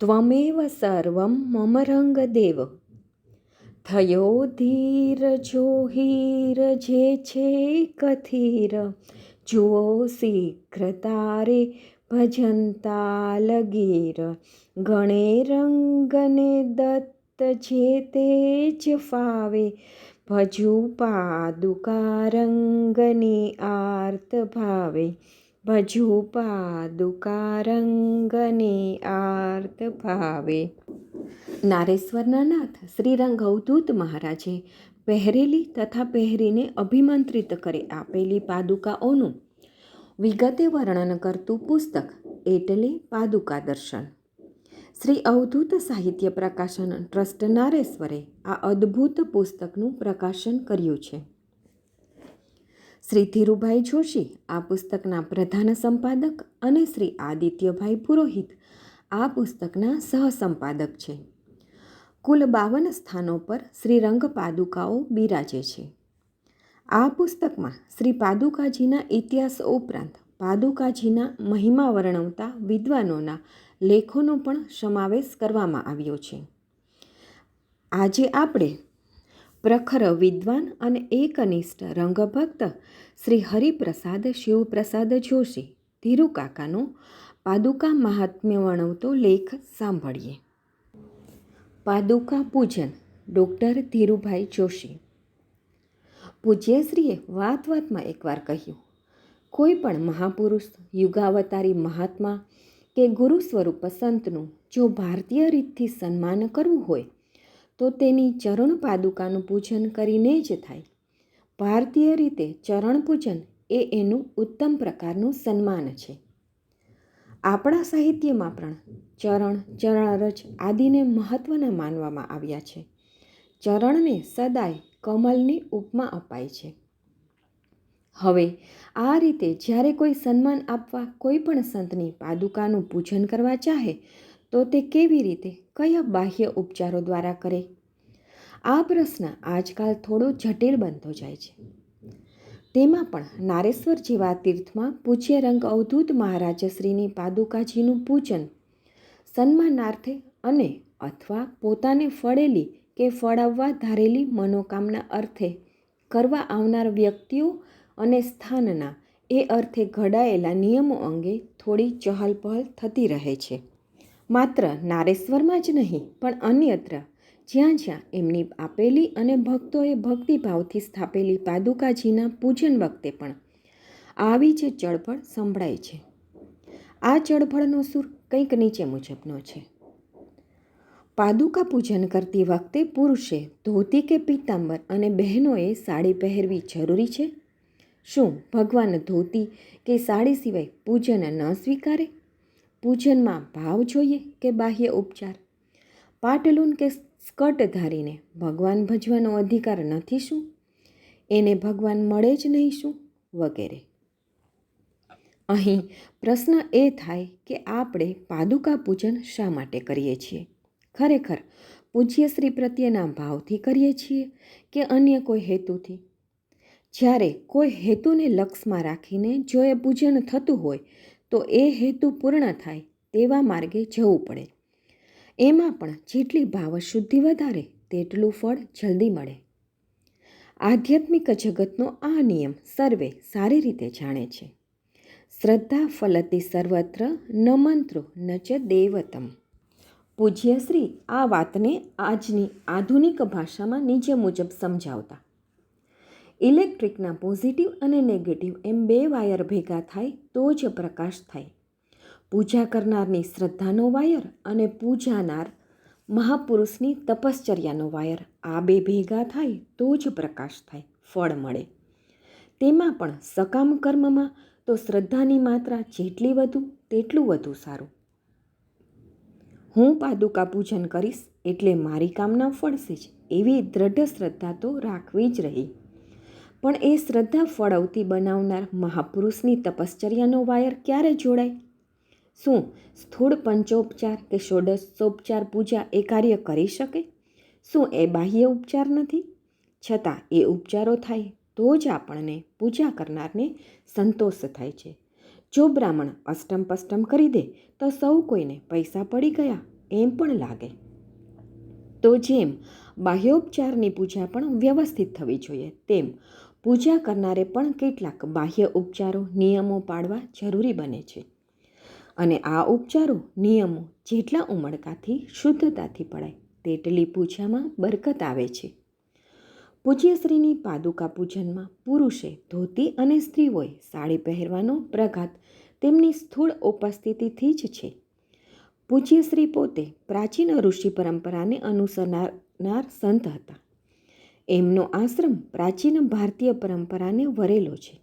ત્વમેવ સર્વં મમ રંગદેવ થયો ધીર જો હીર જે છે કથીર જુઓ શીઘ્ર તારે ભજનતા લગીર ગણે રંગને દત્ત જે તે જ ફાવે ભજુ પાદુકા રંગની આર્ત ભાવે ભજુ પાદુકા આર્ત ભાવે નારેશ્વરના નાથ શ્રીરંગ અવધૂત મહારાજે પહેરેલી તથા પહેરીને અભિમંત્રિત કરી આપેલી પાદુકાઓનું વિગતે વર્ણન કરતું પુસ્તક એટલે પાદુકા દર્શન શ્રી અવધૂત સાહિત્ય પ્રકાશન ટ્રસ્ટ નારેશ્વરે આ અદ્ભુત પુસ્તકનું પ્રકાશન કર્યું છે શ્રી ધીરુભાઈ જોશી, આ પુસ્તકના પ્રધાન સંપાદક અને શ્રી આદિત્યભાઈ પુરોહિત, આ પુસ્તકના સહસંપાદક છે. કુલ બાવન સ્થાનો પર શ્રી રંગ પાદુકાઓ બિરાજે છે. આ પુસ્તકમાં શ્રી પાદુકાજીના ઇતિહાસ ઉપરાંત પાદુકાજીના મહિમા વર્ણવતા વિદ્વાનોના લેખોનો પણ સમાવેશ કરવામાં આવ્યો છે. આજે આપણે પ્રખર વિદ્વાન અને એકનિષ્ઠ રંગભક્ત શ્રી હરિપ્રસાદ શિવપ્રસાદ જોશી. ધીરુકાકાનો પાદુકા મહાત્મ્ય વર્ણવતો લેખ સાંભળીએ. પાદુકા પૂજન, ડૉક્ટર ધીરુભાઈ જોશી. પૂજ્યશ્રીએ વાત વાતમાં એકવાર કહ્યું, કોઈ પણ મહાપુરુષ, યુગાવતારી મહાત્મા કે ગુરુ સ્વરૂપ સંતનું જો ભારતીય રીતથી સન્માન કરવું હોય તો તેની ચરણ પાદુકાનું પૂજન કરીને જ થાય. ભારતીય રીતે ચરણ પૂજન એ એનું ઉત્તમ પ્રકારનું સન્માન છે. આપણા સાહિત્યમાં પણ ચરણ, ચરણરજ આદિને મહત્ત્વના માનવામાં આવ્યા છે. ચરણને સદાય કમલની ઉપમા અપાય છે. હવે, આ રીતે જ્યારે કોઈ સન્માન આપવા કોઈ પણ સંતની પાદુકાનું પૂજન કરવા ચાહે તો તે કેવી રીતે, કયા બાહ્ય ઉપચારો દ્વારા કરે? આ પ્રશ્ન આજકાલ થોડો જટિલ બનતો જાય છે. તેમાં પણ નારેશ્વર જેવા તીર્થમાં પૂજ્ય રંગ અવધૂત મહારાજશ્રીની પાદુકાજીનું પૂજન સન્માનાર્થે અને અથવા પોતાને ફળેલી કે ફળાવવા ધારેલી મનોકામના અર્થે કરવા આવનાર વ્યક્તિઓ અને સ્થાનના એ અર્થે ઘડાયેલા નિયમો અંગે થોડી ચહલપહલ થતી રહે છે. માત્ર નારેશ્વરમાં જ નહીં, પણ અન્યત્ર, જ્યાં જ્યાં એમની આપેલી અને ભક્તોએ ભક્તિભાવથી સ્થાપેલી પાદુકાજીના પૂજન વખતે પણ આવી જ ચળભળ સંભળાય છે. આ ચળભળનો સૂર કંઈક નીચે મુજબનો છે. પાદુકા પૂજન કરતી વખતે પુરુષે ધોતી કે પીતાંબર અને બહેનોએ સાડી પહેરવી જરૂરી છે? શું ભગવાન ધોતી કે સાડી સિવાય પૂજન ન સ્વીકારે? પૂજનમાં ભાવ જોઈએ કે બાહ્ય ઉપચાર? પાટલુન કે સ્કર્ટ ધારીને ભગવાન ભજવાનો અધિકાર નથી શું? એને ભગવાન મળે જ નહીં શું? વગેરે. અહીં પ્રશ્ન એ થાય કે આપણે પાદુકા પૂજન શા માટે કરીએ છીએ? ખરેખર પૂજ્ય શ્રી પ્રત્યેના ભાવથી કરીએ છીએ કે અન્ય કોઈ હેતુથી? જ્યારે કોઈ હેતુને લક્ષમાં રાખીને જો એ પૂજન થતું હોય તો એ હેતુ પૂર્ણ થાય તેવા માર્ગે જવું પડે. એમાં પણ જેટલી ભાવશુદ્ધિ વધારે, તેટલું ફળ જલ્દી મળે. આધ્યાત્મિક જગતનો આ નિયમ સર્વે સારી રીતે જાણે છે. શ્રદ્ધા ફલતી સર્વત્ર, ન મંત્રો, ન ચ દેવતમ. પૂજ્યશ્રી આ વાતને આજની આધુનિક ભાષામાં નીચે મુજબ સમજાવતા. ઇલેક્ટ્રિકના પોઝિટિવ અને નેગેટિવ એમ બે વાયર ભેગા થાય તો જ પ્રકાશ થાય. પૂજા કરનારની શ્રદ્ધાનો વાયર અને પૂજાનાર મહાપુરુષની તપશ્ચર્યાનો વાયર આ બે ભેગા થાય તો જ પ્રકાશ થાય, ફળ મળે. તેમાં પણ સકામ કર્મમાં તો શ્રદ્ધાની માત્રા જેટલી વધુ તેટલું વધુ સારું. હું પાદુકા પૂજન કરીશ એટલે મારી કામના ફળશે જ, એવી દ્રઢ શ્રદ્ધા તો રાખવી જ રહી. પણ એ શ્રદ્ધા ફળવતી બનાવનાર મહાપુરુષની તપશ્ચર્યાનો વાયર ક્યારે જોડાય? શું સ્થૂળ પંચોપચાર કે ષોડશોપચાર પૂજા એ કાર્ય કરી શકે? શું એ બાહ્ય ઉપચાર નથી? છતાં એ ઉપચારો થાય તો જ આપણને પૂજા કરનારને સંતોષ થાય છે. જો બ્રાહ્મણ અષ્ટમ પષ્ટમ કરી દે, તો સૌ કોઈને પૈસા પડી ગયા એમ પણ લાગે. તો જેમ બાહ્યોપચારની પૂજા પણ વ્યવસ્થિત થવી જોઈએ, તેમ પૂજા કરનારે પણ કેટલાક બાહ્ય ઉપચારો, નિયમો પાળવા જરૂરી બને છે. અને આ ઉપચારો નિયમો જેટલા ઉમળકાથી, શુદ્ધતાથી પડાય, તેટલી પૂજામાં બરકત આવે છે. પૂજ્યશ્રીની પાદુકા પૂજનમાં પુરુષે ધોતી અને સ્ત્રીઓએ સાડી પહેરવાનો પ્રઘાત તેમની સ્થૂળ ઉપસ્થિતિથી જ છે. પૂજ્યશ્રી પોતે પ્રાચીન ઋષિ પરંપરાને અનુસરનાર સંત હતા. એમનો આશ્રમ પ્રાચીન ભારતીય પરંપરાને વરેલો છે.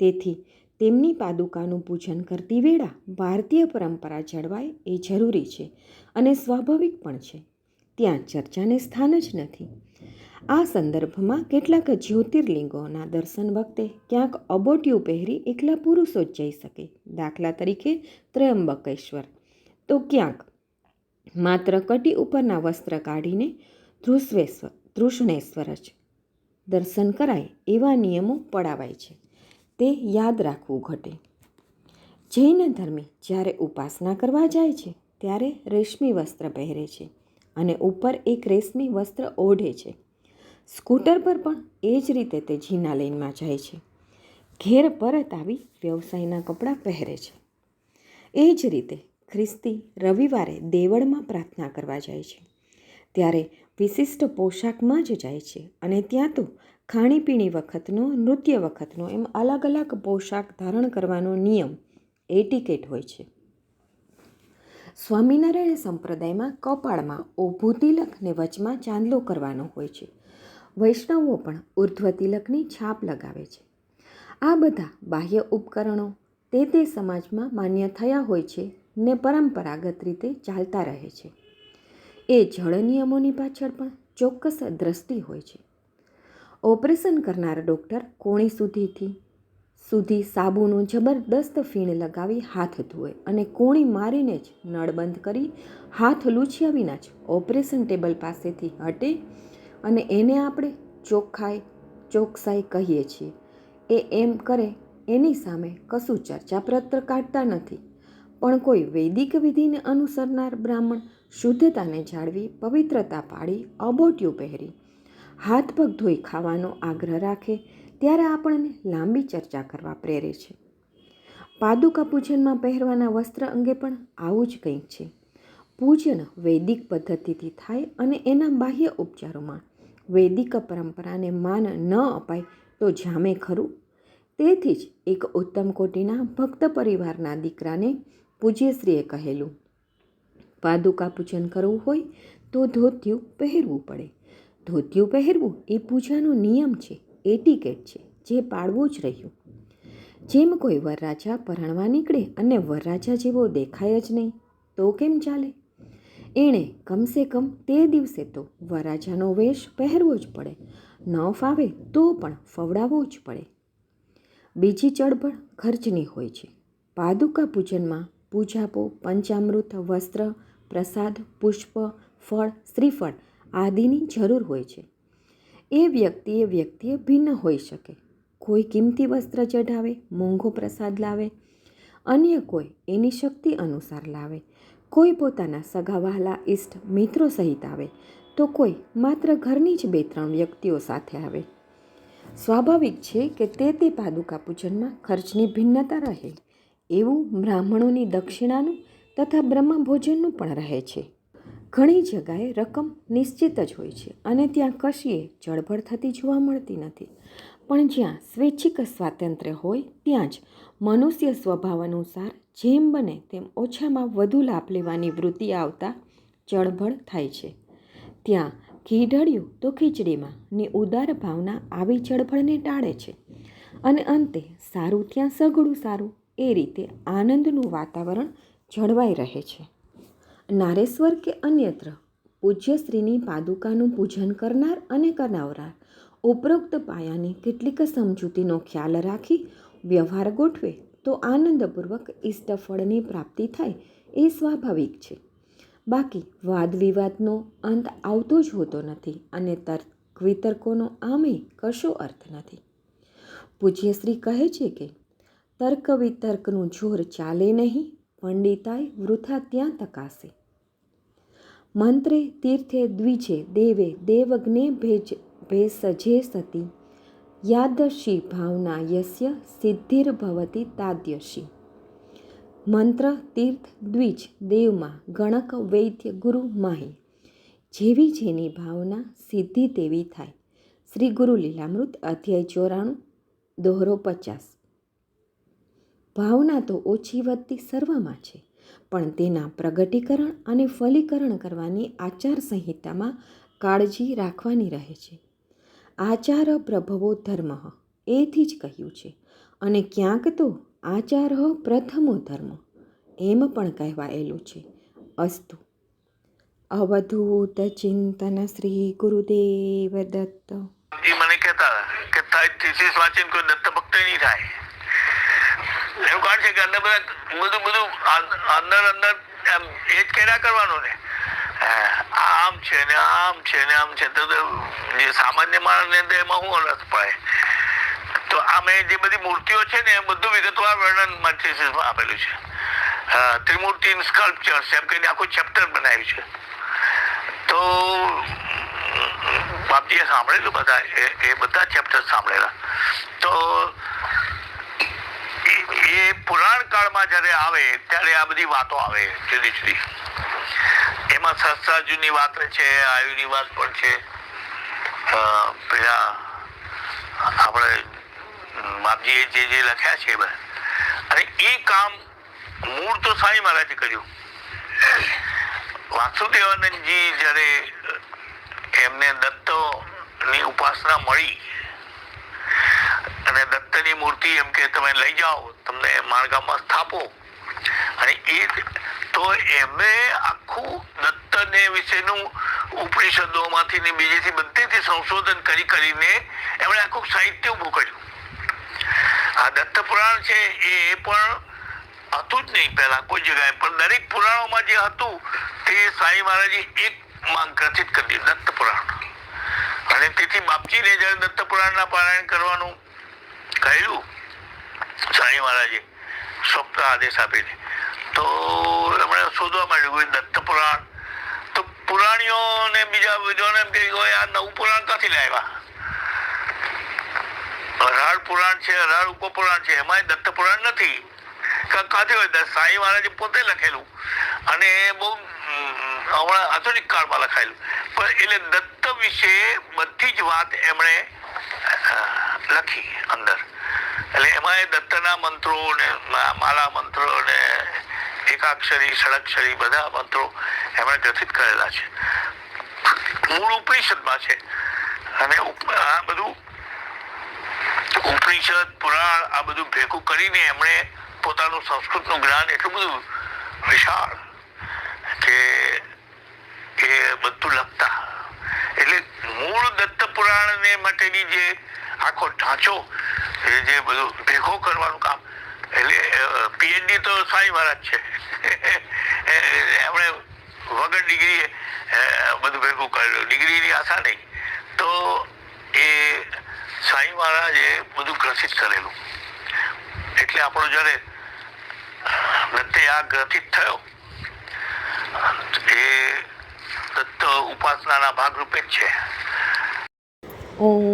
તેથી તેમની પાદુકાનું પૂજન કરતી વેળા ભારતીય પરંપરા જળવાય એ જરૂરી છે અને સ્વાભાવિક પણ છે. ત્યાં ચર્ચાને સ્થાન જ નથી. આ સંદર્ભમાં કેટલાક જ્યોતિર્લિંગોના દર્શન વખતે ક્યાંક અબોટિયું પહેરી એકલા પુરુષો જ જઈ શકે. દાખલા તરીકે ત્રયંબકેશ્વર. તો ક્યાંક માત્ર કટી ઉપરના વસ્ત્ર કાઢીને ધ્રુસ્વેશ્વર. તૃષ્ણેશ્વર જ. દર્શન કરાય એવા નિયમો પડાવાય છે. તે યાદ રાખવું ઘટે. જૈન ધર્મી જ્યારે ઉપાસના કરવા જાય છે, ત્યારે રેશમી વસ્ત્ર પહેરે છે અને ઉપર એક રેશમી વસ્ત્ર ઓઢે છે. સ્કૂટર પર પણ એ જ રીતે તે જીના લેનમાં જાય છે. ઘેર પરત આવી વ્યવસાયના કપડાં પહેરે છે. એ જ રીતે ખ્રિસ્તી રવિવારે દેવળમાં પ્રાર્થના કરવા જાય છે. ત્યારે વિશિષ્ટ પોશાકમાં જ જાય છે અને ત્યાં તો ખાણીપીણી વખતનો, નૃત્ય વખતનો એમ અલગ અલગ પોશાક ધારણ કરવાનો નિયમ એટિકેટ હોય છે. સ્વામિનારાયણ સંપ્રદાયમાં કપાળમાં ઊભું તિલક ને વચમાં ચાંદલો કરવાનો હોય છે. વૈષ્ણવો પણ ઉર્ધ્વ તિલકની છાપ લગાવે છે. આ બધા બાહ્ય ઉપકરણો તે તે સમાજમાં માન્ય થયા હોય છે ને પરંપરાગત રીતે ચાલતા રહે છે. એ જળ નિયમોની પાછળ પણ ચોક્કસ દ્રષ્ટિ હોય છે. ઓપરેશન કરનાર ડૉક્ટર કોણી સુધીથી, સુધી સાબુનું જબરદસ્ત ફીણ લગાવી હાથ ધોવે અને કોણી મારીને જ નળ બંધ કરી હાથ લૂછ્યા વિના જ ઓપરેશન ટેબલ પાસેથી હટે અને એને આપણે ચોખ્ખાઈ, ચોકસાઈ કહીએ છીએ. એ એમ કરે, એની સામે કશું ચર્ચાપ્રત્ર કાઢતા નથી. પણ કોઈ વૈદિક વિધિને અનુસરનાર બ્રાહ્મણ શુદ્ધતાને જાળવી, પવિત્રતા પાળી, અબોટિયું પહેરી, હાથ પગ ધોઈ ખાવાનો આગ્રહ રાખે, ત્યારે આપણને લાંબી ચર્ચા કરવા પ્રેરે છે. પાદુકા પૂજનમાં પહેરવાના વસ્ત્ર અંગે પણ આવું જ કંઈક છે. પૂજન વૈદિક પદ્ધતિથી થાય અને એના બાહ્ય ઉપચારોમાં વૈદિક પરંપરાને માન ન અપાય તો જામે ખરું? તેથી જ એક ઉત્તમ કોટીના ભક્ત પરિવારના દીકરાને પૂજ્યશ્રીએ કહેલું, પાદુકા પૂજન કરવું હોય તો ધોતિયું પહેરવું પડે. ધોતિયું પહેરવું એ પૂજાનો નિયમ છે, એટીકેટ છે, જે પાળવું જ રહ્યું. જેમ કોઈ વરરાજા પરણવા નીકળે અને વરરાજા જેવો દેખાય જ નહીં, તો કેમ ચાલે? એણે કમસે કમ તે દિવસે તો વરરાજાનો વેશ પહેરવો જ પડે. ન ફાવે તો પણ ફવડાવવો જ પડે. બીજી ચળબળ ખર્ચની હોય છે. પાદુકા પૂજનમાં પૂજાપો, પંચામૃત, વસ્ત્ર, પ્રસાદ, પુષ્પ, ફળ, શ્રીફળ આદિની જરૂર હોય છે. એ વ્યક્તિએ વ્યક્તિએ ભિન્ન હોઈ શકે. કોઈ કિંમતી વસ્ત્ર ચઢાવે, મોંઘો પ્રસાદ લાવે, અન્ય કોઈ એની શક્તિ અનુસાર લાવે. કોઈ પોતાના સગાવહાલા ઇષ્ટ મિત્રો સહિત આવે તો કોઈ માત્ર ઘરની જ બે ત્રણ વ્યક્તિઓ સાથે આવે. સ્વાભાવિક છે કે તે તે પાદુકા પૂજનમાં ખર્ચની ભિન્નતા રહે. એવું બ્રાહ્મણોની દક્ષિણાનું તથા બ્રહ્મભોજનનું પણ રહે છે. ઘણી જગાએ રકમ નિશ્ચિત જ હોય છે અને ત્યાં કશીએ જળભળ થતી જોવા મળતી નથી. પણ જ્યાં સ્વૈચ્છિક સ્વાતંત્ર્ય હોય, ત્યાં જ મનુષ્ય સ્વભાવ અનુસાર જેમ બને તેમ ઓછામાં વધુ લાભ લેવાની વૃત્તિ આવતા ચળભળ થાય છે. ત્યાં ઘી ઢળ્યું તો ખીચડીમાં ને ઉદાર ભાવના આવી ચળભળને ટાળે છે. અને અંતે સારું ત્યાં સઘળું સારું એ રીતે આનંદનું વાતાવરણ જળવાઈ રહે છે. નારેશ્વર કે અન્યત્ર પૂજ્ય સ્ત્રીની પાદુકાનું પૂજન કરનાર અને કરાવનાર ઉપરોક્ત પાયાની કેટલીક સમજૂતીનો ખ્યાલ રાખી વ્યવહાર ગોઠવે તો આનંદપૂર્વક ઇષ્ટફળની પ્રાપ્તિ થાય એ સ્વાભાવિક છે. બાકી વાદ વિવાદનો અંત આવતો જ હોતો નથી અને તર્ક વિતર્કોનો આમે કશો અર્થ નથી. પૂજ્યશ્રી કહે છે કે તર્ક વિતર્કનું જોર ચાલે નહીં, પંડિતાય વૃથા ત્યાં તકાશે. મંત્રે તીર્થે દ્વિજે, દેવે દેવજ્ઞે ભેજ ભેષજે સતી. યાદશી ભાવના યસ્ય સિદ્ધિર્ભવતી તાદ્યશી. મંત્ર, તીર્થ, દ્વિજ, દેવમાં ગણક વૈદ્ય ગુરુ માહી. જેવી જેની ભાવના સિદ્ધિ તેવી થાય. શ્રી ગુરુ લીલામૃત અધ્યાય ચોરાણું, દોહરો પચાસ. ભાવના તો ઓછી વધતી સર્વમાં છે, પણ તેના પ્રગટીકરણ અને ફલીકરણ કરવાની આચાર સંહિતામાં કાળજી રાખવાની રહે છે. આચાર પ્રભવો ધર્મ, એથી જ કહ્યું છે, અને ક્યાંક તો આચાર પ્રથમો ધર્મ, એમ પણ કહેવાયેલું છે, અસ્તુ. અવધૂત ચિંતન શ્રી ગુરુદેવ દત્ત. મને કહેતા કે દત્ત ભક્ત નહીં થાય. કારણ છે કે અંદર બધા બધું બધું અંદર અંદર એમ એ જ કર્યા કરવાનું ને. આમ છે ને આમ છે ને આમ છે. તો જે સામાન્ય માણસને તો એમાં શું રસ પડે? તો આ મેં જે બધી મૂર્તિઓ છે ને એ બધું વિગતવાર વર્ણન માથીસીસમાં આપેલું છે. ત્રિમૂર્તિ સ્કલ્પચર્સ એમ કહીને આખું ચેપ્ટર બનાવ્યું છે. તો, બાપજીએ સાંભળેલું બધા એ બધા ચેપ્ટર સાંભળેલા. તો એ- પુરાણ કાળમાં જ્યારે આવે, ત્યારે આ બધી વાતો આવે જુદી જુદી. એમાં સહસ્ત્રાર્જુનની વાત છે, આયુની વાત પણ છે. પેલા આપણે બાપજીએ જે જે લખ્યા છે અને એ કામ મૂળ તો સાંઈ મહારાજે કર્યું. વાસુદેવાનંદજી જ્યારે એમને દત્તની ઉપાસના મળી, અને દત્તની મૂર્તિ એમ કે તમે લઈ જાઓ તમને માણગામમાં સ્થાપો. અને એ તો એમને આખું દત્તને વિશેનું ઉપનિષદોમાંથી ને બીજેથી બધેથી સંશોધન કરી કરીને એમણે આખું સાહિત્ય ઊભું કર્યું. આ દત્ત પુરાણ છે એ પણ હતું જ નહીં પહેલા, કોઈ જગ્યાએ. પણ દરેક પુરાણોમાં જે હતું તે સાંઈ મહારાજે એક માં ગ્રથિત કરી દીધું, દત્ત પુરાણ. અને તેથી બાપજીને જ્યારે દત્ત પુરાણના પારાયણ કરવાનું કહ્યું સાંઈ મહારાજે સ્વપ્ન આદેશ આપીને. તો એમણે શોધવા માંડ્યું દત્ત પુરાણ. તો પુરાણીઓ ને બીજા વિદ્વાન એમ કહી "ઓય, આ નવું પુરાણ ક્યાંથી લાવ્યા? અઢાર પુરાણ છે અઢાર ઉપપુરાણ છે એમાં દત્ત પુરાણ નથી. કાંથી હોય? સાંઈ મહારાજે પોતે લખેલું. અને બહુ હમણાં આધુનિક કાળમાં લખાયેલું. પણ એટલે દત્ત વિશે બધી જ વાત એમણે લખી અંદર. એટલે એમાં એ દત્તના મંત્રો ને માલા મંત્રો ને એકાક્ષરી ષડક્ષરી બધા મંત્રો એમણે ગ્રથિત કરેલા છે. મૂળ ઉપનિષદમાં છે. અને આ બધું ઉપનિષદ, પુરાણ આ બધું ભેગું કરીને એમણે પોતાનું સંસ્કૃતનું જ્ઞાન એટલું બધું વિશાળ કે એ બધું લખતા. એટલે મૂળ દત્ત પુરાણને માટેની જે આખો ઢાંચો એ જે બધું ભેગો કરવાનું કામ. એટલે પીએચડી તો સાંઈ મહારાજ છે. એમણે વગર ડિગ્રી બધું ભેગું કરેલું ડિગ્રીની આશા નહીં. તો એ સાંઈ મહારાજે બધું ગ્રથિત કરેલું. એટલે આપણો જ્યારે દત્તે આ ગ્રથિત થયો, એ દત્ત ઉપાસનાના ભાગરૂપે જ છે. ઓમ